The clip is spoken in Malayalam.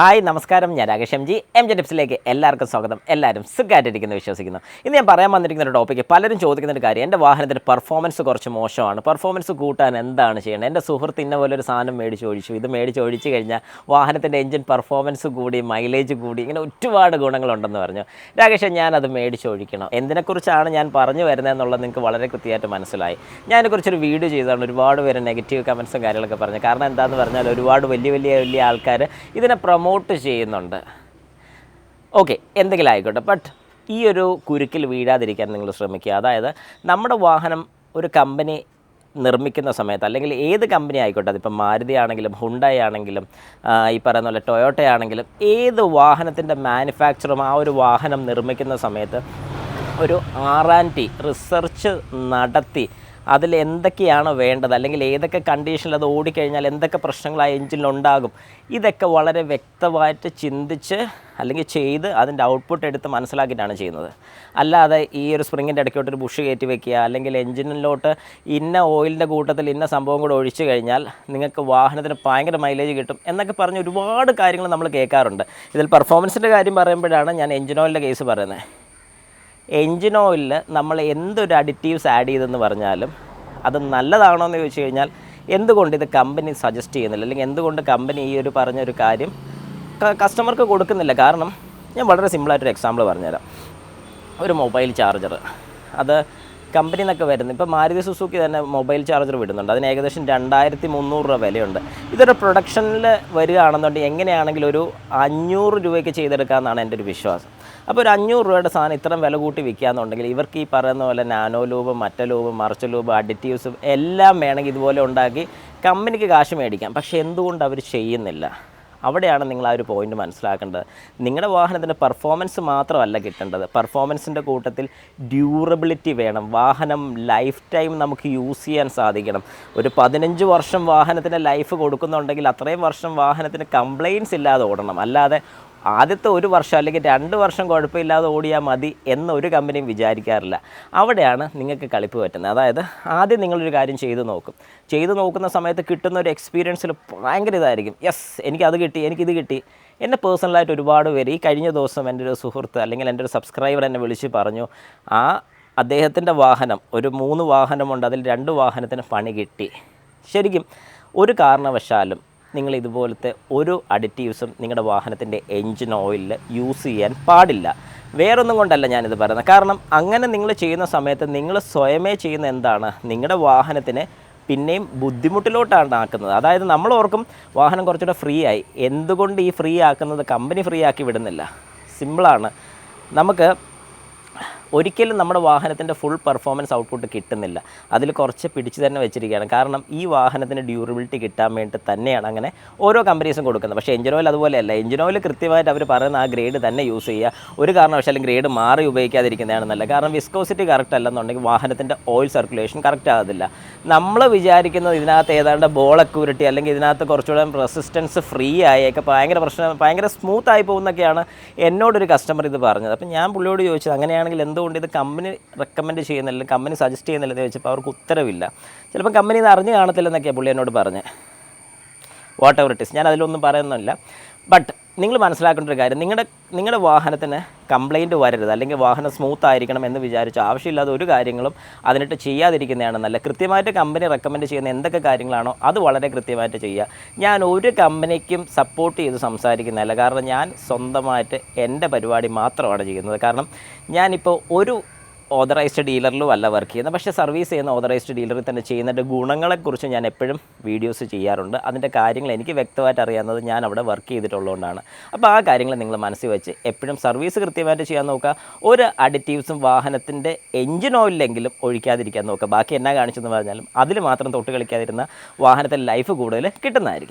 ഹായ് നമസ്കാരം. ഞാൻ Rakesh M G. M J ടിപ്സിലേക്ക് എല്ലാവർക്കും സ്വാഗതം. എല്ലാവരും സുഖമായിട്ടിരിക്കുന്നു വിശ്വസിക്കുന്നു. ഇന്ന് ഞാൻ പറയാൻ വന്നിരിക്കുന്ന ഒരു ടോപ്പിക്ക് പലരും ചോദിക്കുന്ന ഒരു കാര്യം എന്റെ വാഹനത്തിന്റെ പെർഫോമൻസ് കുറച്ച് മോശമാണ്. പെർഫോമൻസ് കൂട്ടാൻ എന്താണ് ചെയ്യേണ്ടത് എന്റെ സുഹൃത്ത് ഇന്ന പോലെ ഒരു സാധനം മേടിച്ച് ഒഴിച്ചു. ഇത് മേടിച്ച് ഒഴിച്ച് കഴിഞ്ഞാൽ വാഹനത്തിന്റെ എൻജിൻ പെർഫോമൻസ് കൂടി മൈലേജ് കൂടി ഇങ്ങനെ ഒരുപാട് ഗുണങ്ങളുണ്ടെന്ന് പറഞ്ഞു. രാകേഷ് ഞാനത് മേടിച്ച് ഒഴിക്കണം. എന്തിനെക്കുറിച്ചാണ് ഞാൻ പറഞ്ഞു വരുന്നതെന്നുള്ളത് നിങ്ങൾക്ക് വളരെ കൃത്യമായിട്ട് മനസ്സിലായി. ഞാനതിനെക്കുറിച്ചൊരു വീഡിയോ ചെയ്തതാണ്. ഒരുപാട് പേര് നെഗറ്റീവ് കമൻസും കാര്യങ്ങളൊക്കെ പറഞ്ഞു. കാരണം എന്താണെന്ന് പറഞ്ഞാൽ ഒരുപാട് വലിയ വലിയ വലിയ ആൾക്കാർ ഇതിനെ പ്രൊമോട്ട് ചെയ്യുന്നുണ്ട്. ഓക്കെ എന്തെങ്കിലും ആയിക്കോട്ടെ. ബട്ട് ഈ ഒരു കുരുക്കിൽ വീഴാതിരിക്കാൻ നിങ്ങൾ ശ്രമിക്കുക. അതായത് നമ്മുടെ വാഹനം ഒരു കമ്പനി നിർമ്മിക്കുന്ന സമയത്ത് അല്ലെങ്കിൽ ഏത് കമ്പനി ആയിക്കോട്ടെ അതിപ്പോൾ മാരുതി ആണെങ്കിലും ഹുണ്ടായി ആണെങ്കിലും ഈ പറയുന്ന പോലെ ടൊയോട്ട ആണെങ്കിലും ഏത് വാഹനത്തിന്റെ മാനുഫാക്ചറും ആ ഒരു വാഹനം നിർമ്മിക്കുന്ന സമയത്ത് ഒരു ആർ ആൻഡ് ടി റിസർച്ച് നടത്തി അതിൽ എന്തൊക്കെയാണ് വേണ്ടത്? അല്ലെങ്കിൽ ഏതൊക്കെ കണ്ടീഷനിൽ അത് ഓടിക്കഴിഞ്ഞാൽ എന്തൊക്കെ പ്രശ്നങ്ങൾ ആ എഞ്ചിനിൽ ഉണ്ടാകും? ഇതൊക്കെ വളരെ വ്യക്തമായിട്ട് ചിന്തിച്ച് അല്ലെങ്കിൽ ചെയ്ത് അതിന്റെ ഔട്ട്പുട്ട് എടുത്ത് മനസ്സിലാക്കിയിട്ടാണ് ചെയ്യുന്നത്. അല്ലാതെ ഈ ഒരു സ്പ്രിങ്ങിന്റെ ഇടയ്ക്കോട്ട് ഒരു ബുഷ് കയറ്റി വെക്കുക അല്ലെങ്കിൽ എഞ്ചിനിലോട്ട് ഇന്ന ഓയിലിന്റെ കൂട്ടത്തിൽ ഇന്ന സംഭവം കൂടെ ഒഴിച്ചു കഴിഞ്ഞാൽ നിങ്ങൾക്ക് വാഹനത്തിന് ഭയങ്കര മൈലേജ് കിട്ടും എന്നൊക്കെ പറഞ്ഞ് ഒരുപാട് കാര്യങ്ങൾ നമ്മൾ കേൾക്കാറുണ്ട്. ഇതിൽ പെർഫോമൻസിന്റെ കാര്യം പറയുമ്പോഴാണ് ഞാൻ എഞ്ചിൻ ഓയിലിന്റെ കേസ് പറയുന്നത്. എൻജിൻ ഓയിലിൽ നമ്മൾ എന്തൊരു അഡിറ്റീവ്സ് ആഡ് ചെയ്തെന്ന് പറഞ്ഞാലും അത് നല്ലതാണോ എന്ന് ചോദിച്ചു കഴിഞ്ഞാൽ എന്തുകൊണ്ട് ഇത് കമ്പനി സജസ്റ്റ് ചെയ്യുന്നില്ല? അല്ലെങ്കിൽ എന്തുകൊണ്ട് കമ്പനി ഈ ഒരു പറഞ്ഞൊരു കാര്യം കസ്റ്റമർക്ക് കൊടുക്കുന്നില്ല? കാരണം ഞാൻ വളരെ സിമ്പിളായിട്ടൊരു എക്സാമ്പിൾ പറഞ്ഞുതരാം. ഒരു മൊബൈൽ ചാർജർ അത് കമ്പനി നിന്നൊക്കെ വരുന്നത് ഇപ്പോൾ മാരുതി സുസുക്കി തന്നെ മൊബൈൽ ചാർജർ വിടുന്നുണ്ട്. അതിന് ഏകദേശം രണ്ടായിരത്തി മുന്നൂറ് രൂപ വിലയുണ്ട്. ഇതൊരു പ്രൊഡക്ഷനിൽ വരികയാണെന്നുണ്ടെങ്കിൽ എങ്ങനെയാണെങ്കിലും ഒരു അഞ്ഞൂറ് രൂപയ്ക്ക് ചെയ്തെടുക്കാമെന്നാണ് എന്റെ ഒരു വിശ്വാസം. അപ്പോൾ ഒരു അഞ്ഞൂറ് രൂപയുടെ സാധനം ഇത്രയും വില കൂട്ടി വിൽക്കുകയെന്നുണ്ടെങ്കിൽ ഇവർക്ക് ഈ പറയുന്ന പോലെ നാനോ ലൂബ് മറ്റ ലൂബ് മറിച്ച ലൂബ് അഡിറ്റീവ്സ് എല്ലാം വേണമെങ്കിൽ ഇതുപോലെ ഉണ്ടാക്കി കമ്പനിക്ക് കാശ് മേടിക്കാം. പക്ഷേ എന്തുകൊണ്ട് അവർ ചെയ്യുന്നില്ല? അവിടെയാണ് നിങ്ങൾ ആ ഒരു പോയിന്റ് മനസ്സിലാക്കേണ്ടത്. നിങ്ങളുടെ വാഹനത്തിന്റെ പെർഫോമൻസ് മാത്രമല്ല കിട്ടേണ്ടത്. പെർഫോമൻസിന്റെ കൂട്ടത്തിൽ ഡ്യൂറബിലിറ്റി വേണം. വാഹനം ലൈഫ് ടൈം നമുക്ക് യൂസ് ചെയ്യാൻ സാധിക്കണം. ഒരു പതിനഞ്ച് വർഷം വാഹനത്തിന് ലൈഫ് കൊടുക്കുന്നുണ്ടെങ്കിൽ അത്രയും വർഷം വാഹനത്തിന് കംപ്ലയിൻസ് ഇല്ലാതെ ഓടണം. അല്ലാതെ ആദ്യത്തെ ഒരു വർഷം അല്ലെങ്കിൽ രണ്ട് വർഷം കുഴപ്പമില്ലാതെ ഓടിയാൽ മതി എന്ന് ഒരു കമ്പനിയും വിചാരിക്കാറില്ല. അവിടെയാണ് നിങ്ങൾക്ക് കളിപ്പ് പറ്റുന്നത്. അതായത് ആദ്യം നിങ്ങളൊരു കാര്യം ചെയ്തു നോക്കും. ചെയ്തു നോക്കുന്ന സമയത്ത് കിട്ടുന്ന ഒരു എക്സ്പീരിയൻസിൽ ഭയങ്കര ഇതായിരിക്കും. യെസ് എനിക്കത് കിട്ടി എനിക്കിത് കിട്ടി. എന്നെ പേഴ്സണലായിട്ട് ഒരുപാട് പേര് ഈ കഴിഞ്ഞ ദിവസം എന്റെ ഒരു സുഹൃത്ത് അല്ലെങ്കിൽ എന്റെ ഒരു സബ്സ്ക്രൈബർ എന്നെ വിളിച്ച് പറഞ്ഞു ആ അദ്ദേഹത്തിന്റെ വാഹനം ഒരു മൂന്ന് വാഹനമുണ്ട് അതിൽ രണ്ട് വാഹനത്തിന് പണി കിട്ടി. ശരിക്കും ഒരു കാരണവശാലും നിങ്ങൾ ഇതുപോലത്തെ ഒരു അഡിറ്റീവ്സും നിങ്ങളുടെ വാഹനത്തിന്റെ എൻജിൻ ഓയിലിൽ യൂസ് ചെയ്യാൻ പാടില്ല. വേറൊന്നും കൊണ്ടല്ല ഞാനിത് പറയുന്നത്. കാരണം അങ്ങനെ നിങ്ങൾ ചെയ്യുന്ന സമയത്ത് നിങ്ങൾ സ്വയമേ ചെയ്യുന്ന എന്താണ്? നിങ്ങളുടെ വാഹനത്തിന് പിന്നെയും ബുദ്ധിമുട്ടിലോട്ടാണ് ആക്കുന്നത്. അതായത് നമ്മൾ ഓർക്കും വാഹനം കുറച്ചുകൂടെ ഫ്രീ ആയി. എന്തുകൊണ്ട് ഈ ഫ്രീ ആക്കുന്നത്? കമ്പനി ഫ്രീ ആക്കി വിടുന്നില്ല. സിമ്പിളാണ് നമുക്ക് ഒരിക്കലും നമ്മുടെ വാഹനത്തിന്റെ ഫുൾ പെർഫോമൻസ് ഔട്ട്പുട്ട് കിട്ടുന്നില്ല. അതിൽ കുറച്ച് പിടിച്ചു തന്നെ വെച്ചിരിക്കുകയാണ്. കാരണം ഈ വാഹനത്തിന് ഡ്യൂറബിലിറ്റി കിട്ടാൻ വേണ്ടി തന്നെയാണ് അങ്ങനെ ഓരോ കമ്പനീസും കൊടുക്കുന്നത്. പക്ഷേ എഞ്ചിൻ ഓയിൽ അതുപോലെയല്ല. എഞ്ചിൻ ഓയിൽ കൃത്യമായിട്ട് അവർ പറയുന്ന ആ ഗ്രേഡ് തന്നെ യൂസ് ചെയ്യുക. ഒരു കാരണവശാലും ഗ്രേഡ് മാറി ഉപയോഗിക്കാതിരിക്കുന്നതാണ് നല്ല കാരണം വിസ്കോസിറ്റി കറക്റ്റ് അല്ലെന്നുണ്ടെങ്കിൽ വാഹനത്തിന്റെ ഓയിൽ സർക്കുലേഷൻ കറക്റ്റ് ആകത്തില്ല. നമ്മൾ വിചാരിക്കുന്നത് ഇതിനകത്ത് ഏതാണ്ട് ബോൾ അക്യൂരിറ്റി അല്ലെങ്കിൽ ഇതിനകത്ത് കുറച്ചുകൂടെ റെസിസ്റ്റൻസ് ഫ്രീ ആയൊക്കെ ഭയങ്കര പ്രശ്നം ഭയങ്കര സ്മൂത്ത് ആയി പോകുന്നൊക്കെയാണ് എന്നോടൊരു കസ്റ്റമർ ഇത് പറഞ്ഞത്. അപ്പം ഞാൻ പുള്ളിയോട് ചോദിച്ചത് അങ്ങനെയാണെങ്കിൽ എന്തുകൊണ്ട് ഇത് കമ്പനി റെക്കമെൻഡ് ചെയ്യുന്നില്ല കമ്പനി സജസ്റ്റ് ചെയ്യുന്നില്ല എന്ന് ചോദിച്ചപ്പോൾ അവർക്ക് ഉത്തരവില്ല. ചിലപ്പോൾ കമ്പനി ഇത് അറിഞ്ഞു കാണത്തില്ലെന്നൊക്കെയാണ് പുള്ളി എന്നോട് പറഞ്ഞത് വാട്ട് എവർ ഇറ്റ് ഇസ് ഞാൻ അതിലൊന്നും പറയുന്നില്ല. ബട്ട് നിങ്ങൾ മനസ്സിലാക്കേണ്ട ഒരു കാര്യം നിങ്ങളുടെ നിങ്ങളുടെ വാഹനത്തിന് കംപ്ലൈന്റ് വരരുത് അല്ലെങ്കിൽ വാഹനം സ്മൂത്ത് ആയിരിക്കണം എന്ന് വിചാരിച്ച് ആവശ്യമില്ലാതെ ഒരു കാര്യങ്ങളും അതിനിട്ട് ചെയ്യാതിരിക്കുന്നതാണ് നല്ല കൃത്യമായിട്ട് കമ്പനി റെക്കമെൻഡ് ചെയ്യുന്ന എന്തൊക്കെ കാര്യങ്ങളാണോ അത് വളരെ കൃത്യമായിട്ട് ചെയ്യുക. ഞാൻ ഒരു കമ്പനിക്കും സപ്പോർട്ട് ചെയ്ത് സംസാരിക്കുന്നതല്ല. കാരണം ഞാൻ സ്വന്തമായിട്ട് എന്റെ പരിപാടി മാത്രമാണ് ചെയ്യുന്നത്. കാരണം ഞാനിപ്പോൾ ഒരു ഓതറൈസ്ഡ് ഡീലറിലും അല്ല വർക്ക് ചെയ്യുന്നത്. പക്ഷേ സർവീസ് ചെയ്യുന്ന ഓതറൈസ്ഡ് ഡീലറിൽ തന്നെ ചെയ്യുന്നതിന്റെ ഗുണങ്ങളെക്കുറിച്ച് ഞാൻ എപ്പോഴും വീഡിയോസ് ചെയ്യാറുണ്ട്. അതിന്റെ കാര്യങ്ങൾ എനിക്ക് വ്യക്തമായിട്ട് അറിയാവുന്നത് ഞാൻ അവിടെ വർക്ക് ചെയ്തിട്ടുള്ളതുകൊണ്ടാണ്. അപ്പോൾ ആ കാര്യങ്ങൾ നിങ്ങൾ മനസ്സിൽ വെച്ച് എപ്പോഴും സർവീസ് കൃത്യമായിട്ട് ചെയ്യാൻ നോക്കുക. ഒരു അഡിറ്റീവ്സും വാഹനത്തിന്റെ എഞ്ചിൻ ഓയിലെങ്കിലും ഒഴിക്കാതിരിക്കാൻ നോക്കുക. ബാക്കി എന്നാ കാണിച്ചെന്ന് പറഞ്ഞാലും അതിൽ മാത്രം തൊട്ട് കളിക്കാതിരുന്ന വാഹനത്തിന്റെ ലൈഫ് കൂടുതൽ കിട്ടുന്നതായിരിക്കും.